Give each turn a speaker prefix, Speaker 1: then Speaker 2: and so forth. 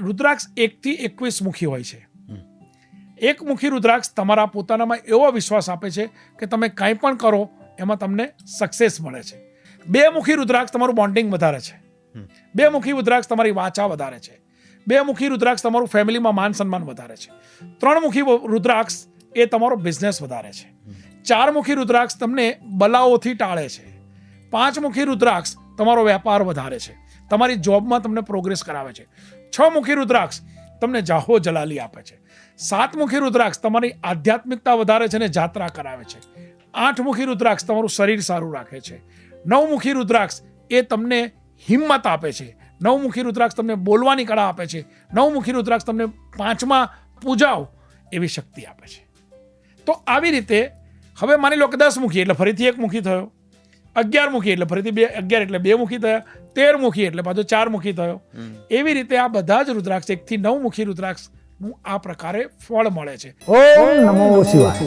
Speaker 1: રુદ્રાક્ષ એકથી એકવીસ મુખી હોય છે. એક મુખી રુદ્રાક્ષ તમારા પોતાનામાં એવો વિશ્વાસ આપે છે કે તમે કંઈ પણ કરો એમાં તમને સક્સેસ મળે છે. બે મુખી રુદ્રાક્ષ તમારું બોન્ડિંગ વધારે છે. બે મુખી રુદ્રાક્ષ તમારી વાચા વધારે છે. બે મુખી રુદ્રાક્ષ તમારું ફેમિલીમાં માન સન્માન વધારે છે. ત્રણ મુખી રુદ્રાક્ષ એ તમારો બિઝનેસ વધારે છે. ચાર મુખી રુદ્રાક્ષ તમને બલાઓથી ટાળે છે. પાંચ મુખી રુદ્રાક્ષ તમારો વેપાર વધારે છે. તમારી જોબમાં તમને પ્રોગ્રેસ કરાવે છે. છ મુખી રુદ્રાક્ષ તમને જાહો જલાલી આપે છે. સાત મુખી રુદ્રાક્ષ તમારી આધ્યાત્મિકતા વધારે છે અને જાત્રા કરાવે છે. આઠ મુખી રુદ્રાક્ષ તમારું શરીર સારું રાખે છે. નવ મુખી રુદ્રાક્ષ એ તમને હિંમત આપે છે. નવ મુખી રુદ્રાક્ષ તમને બોલવાની કળા આપે છે. નવમુખી રુદ્રાક્ષ તમને પાંચમા પૂજાઓ એવી શક્તિ આપે છે. તો આવી રીતે, હવે માની લો કે દસ મુખી, એટલે ફરીથી એક મુખી થયો. અગિયાર મુખી એટલે ફરીથી બે અગિયાર એટલે બે મુખી થયા તેર મુખી એટલે પાછો ચાર મુખી થયો. એવી રીતે આ બધા જ રુદ્રાક્ષ એકથી નવ મુખી રુદ્રાક્ષનું આ પ્રકારે ફળ મળે છે.
Speaker 2: ઓમ નમો શિવાય.